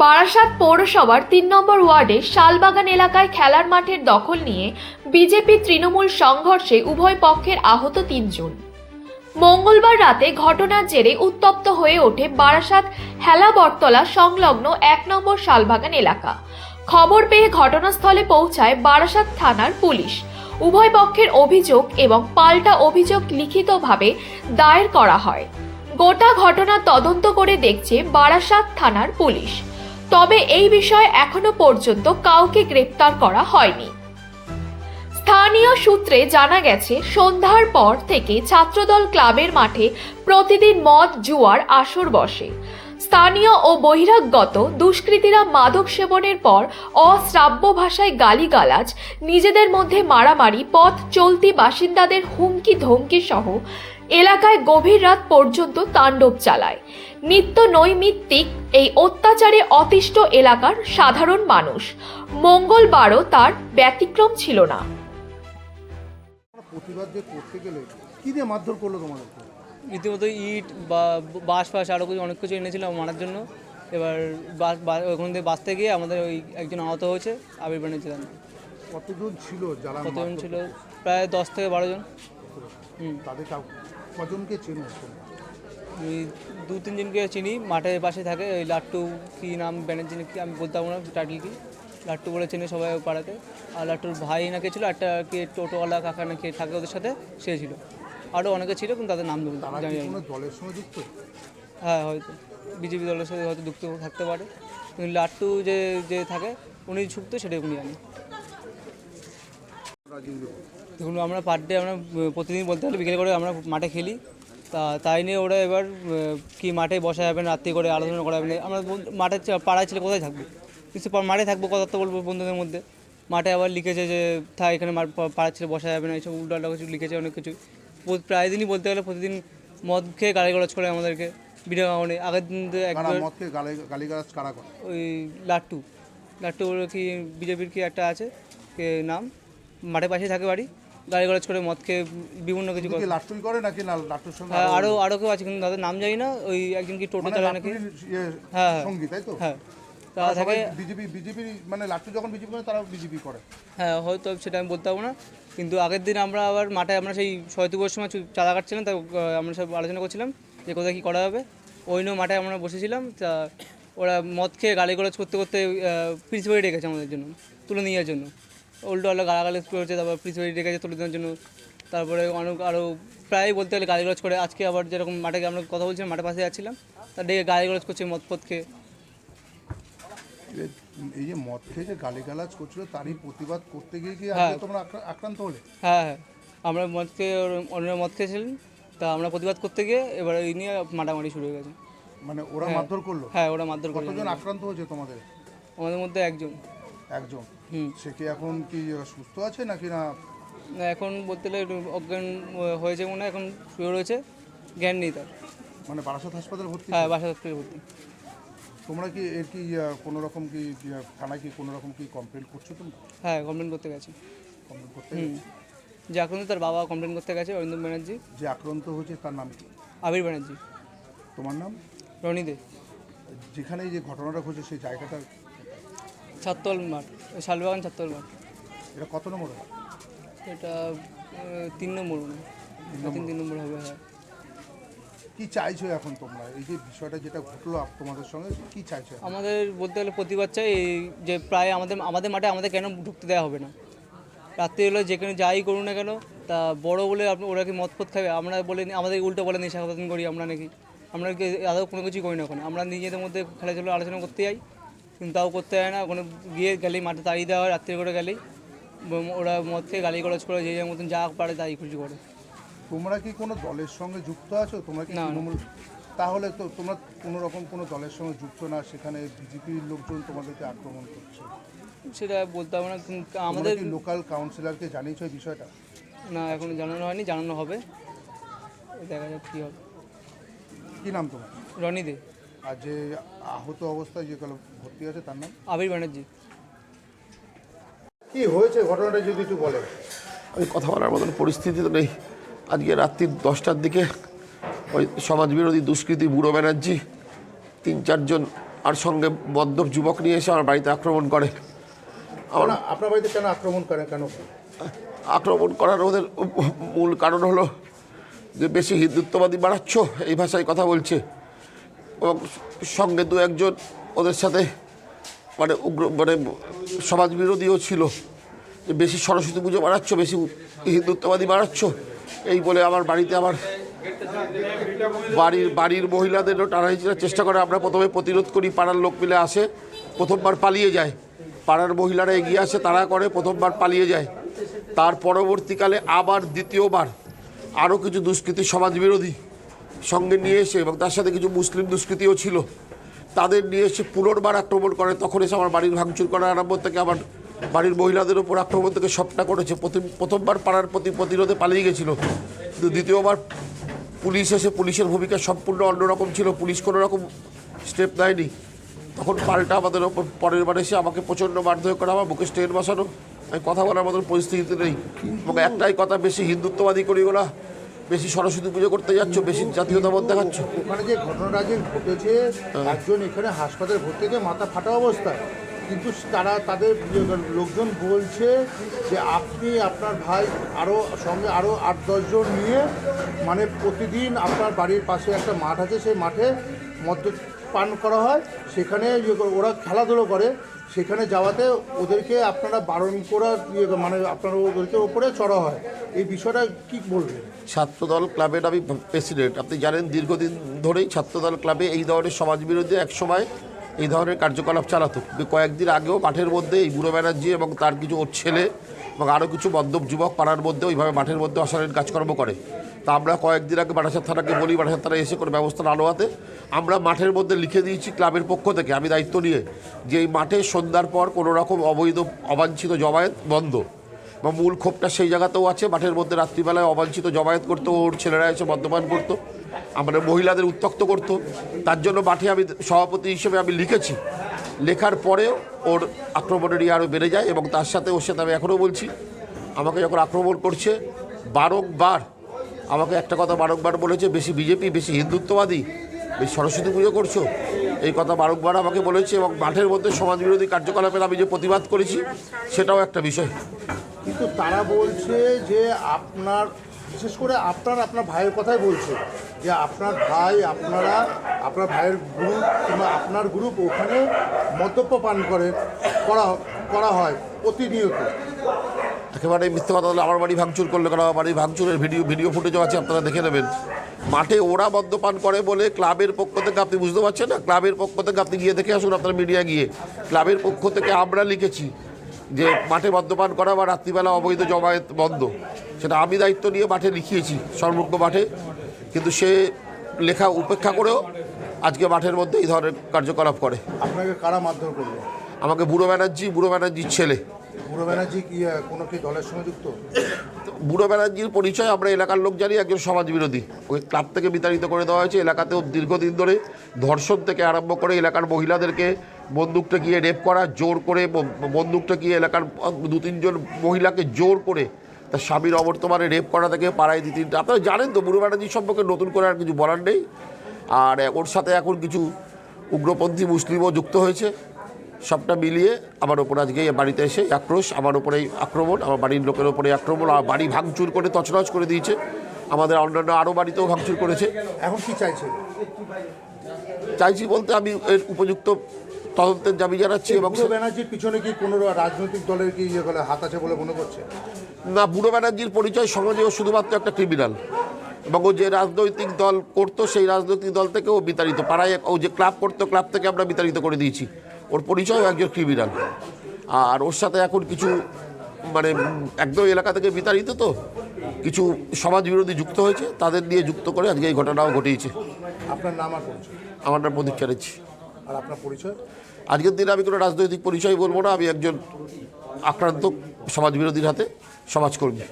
বারাসাত পৌরসভার তিন নম্বর ওয়ার্ডে শালবাগান এলাকায় খেলার মাঠের দখল নিয়ে বিজেপি তৃণমূল সংঘর্ষে উভয় পক্ষের আহত তিনজন। মঙ্গলবার রাতে ঘটনার জেরে উত্তপ্ত হয়ে ওঠে বারাসাত হেলা বটতলা সংলগ্ন এক নম্বর শালবাগান এলাকা। খবর পেয়ে ঘটনাস্থলে পৌঁছায় বারাসাত থানার পুলিশ। উভয় পক্ষের অভিযোগ এবং পাল্টা অভিযোগ লিখিতভাবে দায়ের করা হয়। গোটা ঘটনা তদন্ত করে দেখছে বারাসাত থানার পুলিশ। তবে এই বিষয়ে এখনও পর্যন্ত কাউকে গ্রেপ্তার করা হয়নি। স্থানীয় সূত্রে জানা গেছে, সন্ধ্যার পর থেকে ছাত্রদল ক্লাবের মাঠে প্রতিদিন মদ, জুয়ার আসর বসে। স্থানীয় ও বহিরাগত দুষ্কৃতীরা মাদক সেবনের পর অশ্রাব্য ভাষায় গালিগালাজ, নিজেদের মধ্যে মারামারি, পথ চলতি বাসিন্দাদের হুমকি ধমকি সহ এলাকায় গভীর রাত পর্যন্ত তাণ্ডব চালায়। নিত্য নৈমিত্তিক এই অত্যাচারে অতিষ্ঠ এলাকার সাধারণ মানুষ। মঙ্গলবারও তার ব্যতিক্রম ছিল না। প্রতিবাদ যে করতে গেলে কি দিয়ে মারধর করল তোমাদেরকে রীতিমতো ইট বা বাঁশ ফাঁস আরও কিছু অনেক কিছু এনেছিল মারার জন্য। এবার ওখান থেকে বাঁচতে গিয়ে আমাদের ওই একজন আহত হয়েছে আবির তার কতজন ছিল যারা কতজন ছিল? প্রায় দশ থেকে বারো জন? তাদের কজনকে চেনো? ওই দু তিনজনকে চিনি মাঠের পাশে থাকে ওই লাট্টু কি নাম ব্যানার্জি কি আমি বলতে পারব না টাইটেল কি? লাট্টু বলে চেনে সবাই পাড়াতে। আর লাট্টুর ভাই নাকি ছিল একটা কি টোটোওয়ালা কাকা নাকি থাকে ওদের সাথে সে ছিল। আরও অনেকে ছিল কিন্তু তাদের নাম জানি দলের সঙ্গে যুক্ত? হ্যাঁ হয়তো। বিজেপি দলের সাথে হয়তো যুক্ত থাকতে পারে। কিন্তু লাট্টু যে যে থাকে উনি যুক্ত সেটাই উনি জানি। দেখুন আমরা পার ডে আমরা প্রতিদিন বলতে গেলে বিকেল করে আমরা মাঠে খেলি। তা তাই নিয়ে ওরা এবার কি মাঠে বসা যাবে না রাত্রি করে আলোচনা করা যাবে না। আমরা মাঠে পাড়ায় ছেলে কোথায় থাকব? কিছু মাঠে থাকব কথা তো বলব বন্ধুদের মধ্যে। মাঠে আবার লিখেছে যে থা এখানে পাড়ার ছেলে বসা যাবে না। এইসব উল্টো কিছু লিখেছে অনেক কিছু। প্রায় দিনই বলতে গেলে প্রতিদিন মদ খেয়ে গাড়ি গড়াজ করে আমাদেরকে ভিডিও কারণে আগের দিন তো একবার গালিগালাজ কারা করে? ওই লাট্টু। লাট্টু বলে কি বিজেপির কি একটা আছে কে নাম? মাঠে পাশে থাকে বাড়ি গাড়ি গড়াজ করে মদ খেয়ে বিভিন্ন কিছু করে কি লাট্টুই করে নাকি না লাট্টুর সঙ্গে হ্যাঁ আরও আরও কেউ আছে কিন্তু তাদের নাম জানি না ওই একজন কি টোটো মানে চালায় নাকি? লাট্টুরই ইয়ে হ্যাঁ, হ্যাঁ। তারা থাকে বিজেপি বিজেপি মানে লাট্টু যখন বিজেপি করে তারা বিজেপি করে। হ্যাঁ হয়তো সেটা আমি বলতে পারব না। কিন্তু আগের দিন আমরা আবার মাঠে আমরা সেই সৈতিপুর সময় চাঁদা কাটছিলাম তা আমরা সব আলোচনা করছিলাম যে কোথায় কী করা হবে। ওই নিয়ে মাঠে আমরা বসেছিলাম তা ওরা মদ খেয়ে গালি গলাজ করতে করতে বাড়ি রেখেছে আমাদের জন্য তুলে নিয়ে যাওয়ার জন্য। উল্টো আল্লাহ গালাগালি করেছে তারপর বাড়ি রেখেছে তুলে দেওয়ার জন্য। তারপরে অনেক আরও প্রায় বলতে গেলে গালিগলাজ করে। আজকে আবার যেরকম মাঠে আমরা কথা বলছিলাম মাঠে পাশে যাচ্ছিলাম তার ডেকে গালিগলাজ করছে মদ ফদ খেয়ে। এই যে মদ খেয়ে যে গালিগালাজ করছিল তারই প্রতিবাদ করতে গিয়ে কি হ্যাঁ। আজকে তোমরা আক্রা- আক্রান্ত হলে? হ্যাঁ হ্যাঁ। আমরা মদ খেয়ে ওর- অন্যরা মদ খেয়েছিলেন তা আমরা প্রতিবাদ করতে গিয়ে এবার এই নিয়ে মাটামারি শুরু হয়ে গেছে। মানে ওরা মারধর করল? হ্যাঁ ওরা মারধর করে কতজন আক্রান্ত হয়েছে তোমাদের? আমাদের মধ্যে একজন। একজন? হুম। সে কি এখন কি সুস্থ আছে নাকি না? না, এখন বলতে গেলে একটু অজ্ঞান আহ, হয়েছে মনে হয় এখন শুয়ে রয়েছে। জ্ঞান নেই তার। মানে বারাসাত হাসপাতালে ভর্তি হ্যাঁ বাসা থেকে ভর্তি। তোমরা কি এর কি কোনো রকম কি থানায় কি কোনো রকম কি কমপ্লেন করছ তোমরা? হ্যাঁ কমপ্লেন করতে গেছে। কমপ্লেন করতে যে আক্রান্ত তার বাবা কমপ্লেন করতে গেছে অরিন্দম ব্যানার্জি। যে আক্রান্ত হয়েছে তার নাম কি? আবির ব্যানার্জি। তোমার নাম? রনিদে যেখানে যে ঘটনাটা ঘটেছে সেই জায়গাটা? ছাত্তল মাঠ শালবাগান ছাত্তল মাঠ। এটা কত নম্বর এটা তিন নম্বর তিন তিন নম্বর হবে হ্যাঁ। কি চাইছো এখন তোমরা? এই যে বিষয়টা যেটা ঘটলো তোমাদের সঙ্গে, কি চাইছো আমাদের বলতে গেলে প্রতিবাদ চাই, এই যে প্রায় আমাদের আমাদের মাঠে আমাদের কেন ঢুকতে দেওয়া হবে না? রাত্রি হলে, যেখানে যাই করুন না কেন, তা বড় বলে আপনি, ওরা কি মদ খাবে? আমরা বলে আমাদের উল্টো বলে নেশা খাতন করি আমরা নাকি? আমরা কি আদৌ কোনো কিছুই করি না ওখানে। আমরা নিজেদের মধ্যে খেলাধুলো আলোচনা করতে যাই, কিন্তু তাও করতে হয় না। ওখানে গিয়ে গেলেই মাঠে তাড়িয়ে দেওয়া হয়, রাত্রি করে গেলেই। ওরা মদ খেয়ে গালি গলজ করে যে যার মতন যা পারে তাই খুশি করে। তোমরা কি কোনো দলের সঙ্গে যুক্ত আছো? তোমরা কি। তৃণমূল? তাহলে তো তোমরা কোনো রকম কোনো দলের সঙ্গে যুক্ত না সেখানে বিজেপির লোকজন তোমাদেরকে আক্রমণ করছে। সেটা বলতে হবে না আমাদের আমাদের লোকাল কাউন্সিলরকে জানিয়েছো এই বিষয়টা? না এখনও জানানো হয়নি জানানো হবে। দেখা যাক কী হবে কী নাম তোমার? রনি দে। আর যে আহত অবস্থায় যে কালো ভর্তি আছে তার নাম? আবির ব্যানার্জি। কি হয়েছে ঘটনাটা যদি একটু বলে আমি কথা বলার মতন পরিস্থিতি তো নেই। আজকে রাত্রি দশটার দিকে ওই সমাজবিরোধী দুষ্কৃতী বুড়ো ব্যানার্জি তিন চারজন আর সঙ্গে মদ্যপ যুবক নিয়ে এসে আমার বাড়িতে আক্রমণ করে। আমার আপনার বাড়িতে কেন আক্রমণ করে কেন? আক্রমণ করার ওদের মূল কারণ হলো যে বেশি হিন্দুত্ববাদী বাড়াচ্ছ এই ভাষায় কথা বলছে। এবং সঙ্গে দু একজন ওদের সাথে মানে উগ্র মানে সমাজ বিরোধীও ছিল। যে বেশি সরস্বতী পুজো বাড়াচ্ছ বেশি হিন্দুত্ববাদী বাড়াচ্ছ এই বলে আমার বাড়িতে আমার বাড়ির বাড়ির মহিলাদেরও টানাহিচড়ার চেষ্টা করে আমরা প্রথমে প্রতিরোধ করি, পাড়ার লোক মিলে আসে, প্রথমবার পালিয়ে যায়। পাড়ার মহিলারা এগিয়ে আসে, তারা করে, প্রথমবার পালিয়ে যায়। তার পরবর্তীকালে আবার দ্বিতীয়বার আরও কিছু দুষ্কৃতী সমাজবিরোধী সঙ্গে নিয়ে এসে এবং তার সাথে কিছু মুসলিম দুষ্কৃতীও ছিল, তাদের নিয়ে এসে পুনর্বার আক্রমণ করে। তখন এসে আমার বাড়ির ভাঙচুর করা আরম্ভ থেকে আমার বাড়ির মহিলাদের উপর আক্রমণ থেকে সবটা করেছে। প্রথম প্রথমবার পাড়ার প্রতি প্রতিরোধে পালিয়ে গেছিল। কিন্তু দ্বিতীয়বার পুলিশ এসে পুলিশের ভূমিকা সম্পূর্ণ অন্যরকম ছিল। পুলিশ কোনো রকম স্টেপ নেয়নি। তখন পাল্টা আমাদের ওপর পরের বার এসে আমাকে প্রচণ্ড বাধ্য করে আমার বুকে স্টেন বসানো। আমি কথা বলার মতন পরিস্থিতিতে নেই। এবং একটাই কথা বেশি হিন্দুত্ববাদী করি ওরা বেশি সরস্বতী পুজো করতে যাচ্ছ বেশি জাতীয়তাবোধ দেখাচ্ছ। ওখানে যে ঘটনাটা যে ঘটেছে একজন এখানে হাসপাতালে ভর্তি মাথা ফাটা অবস্থায়। কিন্তু তারা তাদের লোকজন বলছে যে আপনি, আপনার ভাই আরও সঙ্গে আরও আট দশজন নিয়ে মানে প্রতিদিন আপনার বাড়ির পাশে একটা মাঠ আছে, সেই মাঠে মদ্য পান করা হয়। সেখানে ইয়ে ওরা খেলাধুলো করে। সেখানে যাওয়াতে ওদেরকে আপনারা বারণ করা ইয়ে মানে আপনারা ওদেরকে ওপরে চড়া হয়। এই বিষয়টা কি বলবেন? ছাত্রদল ক্লাবের আমি প্রেসিডেন্ট, আপনি জানেন দীর্ঘদিন ধরেই ছাত্রদল ক্লাবে এই ধরনের সমাজবিরোধী এক সময় এই ধরনের কার্যকলাপ চালাতো। কয়েকদিন আগেও মাঠের মধ্যে এই বুড়ো ব্যানার্জি এবং তার কিছু ওর ছেলে এবং আরও কিছু মদ্যপ যুবক পাড়ার মধ্যে ওইভাবে মাঠের মধ্যে অশালীন কাজকর্ম করে। তা আমরা কয়েকদিন আগে বারাসাত থানাকে বলি, বারাসাত থানা এসে করে ব্যবস্থা না নেওয়াতে আমরা মাঠের মধ্যে লিখে দিয়েছি ক্লাবের পক্ষ থেকে, আমি দায়িত্ব নিয়ে, যে এই মাঠে সন্ধ্যার পর কোনো রকম অবৈধ, অবাঞ্ছিত জমায়েত বন্ধ। বা মূল ক্ষোভটা সেই জায়গাতেও আছে, মাঠের মধ্যে রাত্রিবেলায় অবাঞ্ছিত জমায়েত করতো, ওর ছেলেরা এসে মদ্যপান করতো। আমাদের মহিলাদের উত্তক্ত করতো। তার জন্য মাঠে আমি সভাপতি হিসেবে আমি লিখেছি। লেখার পরেও ওর আক্রমণের ইয়ে আরও বেড়ে যায় এবং তার সাথে ওর সাথে আমি এখনও বলছি, আমাকে যখন আক্রমণ করছে, বারংবার আমাকে একটা কথা বারংবার বলেছে, বেশি বিজেপি, বেশি হিন্দুত্ববাদী, বেশি সরস্বতী পুজো করছ? এই কথা বারংবার আমাকে বলেছে এবং মাঠের মধ্যে সমাজবিরোধী কার্যকলাপের আমি যে প্রতিবাদ করেছি, সেটাও একটা বিষয়। কিন্তু তারা বলছে যে আপনার বিশেষ করে আপনার আপনার ভাইয়ের কথাই বলছে যে আপনার ভাই, আপনারা, আপনার ভাইয়ের গ্রুপ কিংবা আপনার গ্রুপ ওখানে মদ্যপ পান করে, করা করা হয় প্রতিনিয়ত। একেবারে মিথ্যে কথা আমার বাড়ি ভাঙচুর করলে কেন? আমার বাড়ি ভাঙচুরের ভিডিও ভিডিও ফুটেজও আছে, আপনারা দেখে নেবেন। মাঠে ওরা মদ্যপান করে বলে ক্লাবের পক্ষ থেকে, আপনি বুঝতে পারছেন না? ক্লাবের পক্ষ থেকে আপনি গিয়ে দেখে আসুন আপনার মিডিয়া গিয়ে। ক্লাবের পক্ষ থেকে আমরা লিখেছি যে মাঠে মদ্যপান করা বা রাত্রিবেলা অবৈধ জমায়েত বন্ধ সেটা আমি দায়িত্ব নিয়ে মাঠে লিখিয়েছি সর্বজ্ঞ মাঠে। কিন্তু সে লেখা উপেক্ষা করেও আজকে মাঠের মধ্যে এই ধরনের কার্যকলাপ করে। আপনাকে কারা মারধর করল? আমাকে বুড়ো ব্যানার্জি বুড়ো ব্যানার্জির ছেলে। বুড়ো ব্যানার্জি কি কোনো কি দলের সঙ্গে যুক্ত? বুড়ো ব্যানার্জির পরিচয় আমরা এলাকার লোক জানি, একজন সমাজ বিরোধী ওই ক্লাব থেকে বিতাড়িত করে দেওয়া হয়েছে। এলাকাতেও দীর্ঘদিন ধরে ধর্ষণ থেকে আরম্ভ করে এলাকার মহিলাদেরকে বন্দুকটা গিয়ে রেপ করা, জোর করে বন্দুকটা গিয়ে এলাকার দু তিনজন মহিলাকে জোর করে তার স্বামীর অবর্তমানে রেপ করা থেকে পাড়ায় দু তিনটা আপনারা জানেন তো, বুড়ো ব্যানার্জির সম্পর্কে নতুন করে আর কিছু বলার নেই। আর, ওর সাথে এখন কিছু উগ্রপন্থী মুসলিমও যুক্ত হয়েছে। সবটা মিলিয়ে আমার ওপর আজকে বাড়িতে এসে আক্রোশ আমার ওপরেই আক্রমণ আমার বাড়ির লোকের ওপরে আক্রমণ আর বাড়ি ভাঙচুর করে তছনছ করে দিয়েছে। আমাদের অন্যান্য আরও বাড়িতেও ভাঙচুর করেছে। এখন কি চাইছে চাইছি বলতে আমি এর উপযুক্ত তদন্তের দাবি জানাচ্ছি এবং বুড়ো ব্যানার্জির পিছনে কি কোনো রাজনৈতিক দলের কি ইয়ে করে হাত আছে বলে মনে করছে? না বুড়ো ব্যানার্জির পরিচয় সমাজে ও শুধুমাত্র একটা ক্রিমিনাল এবং ও যে রাজনৈতিক দল করতো সেই রাজনৈতিক দল থেকে ও বিতাড়িত। পাড়ায় ও যে ক্লাব করতো ক্লাব থেকে আমরা বিতাড়িত করে দিয়েছি। ওর পরিচয় একজন ক্রিমিনাল। আর ওর সাথে এখন কিছু মানে একদম এলাকা থেকে বিতাড়িত তো কিছু সমাজ বিরোধী যুক্ত হয়েছে তাদের নিয়ে যুক্ত করে আজকে এই ঘটনাও ঘটিয়েছে। আপনার নাম আর পরিচয়? আমার নাম প্রদীপ চ্যাটার্জি। আর আপনার পরিচয়? আজকের দিনে আমি কোনো রাজনৈতিক পরিচয় বলব না আমি একজন আক্রান্ত সমাজ বিরোধীর হাতে সমাজকর্মী।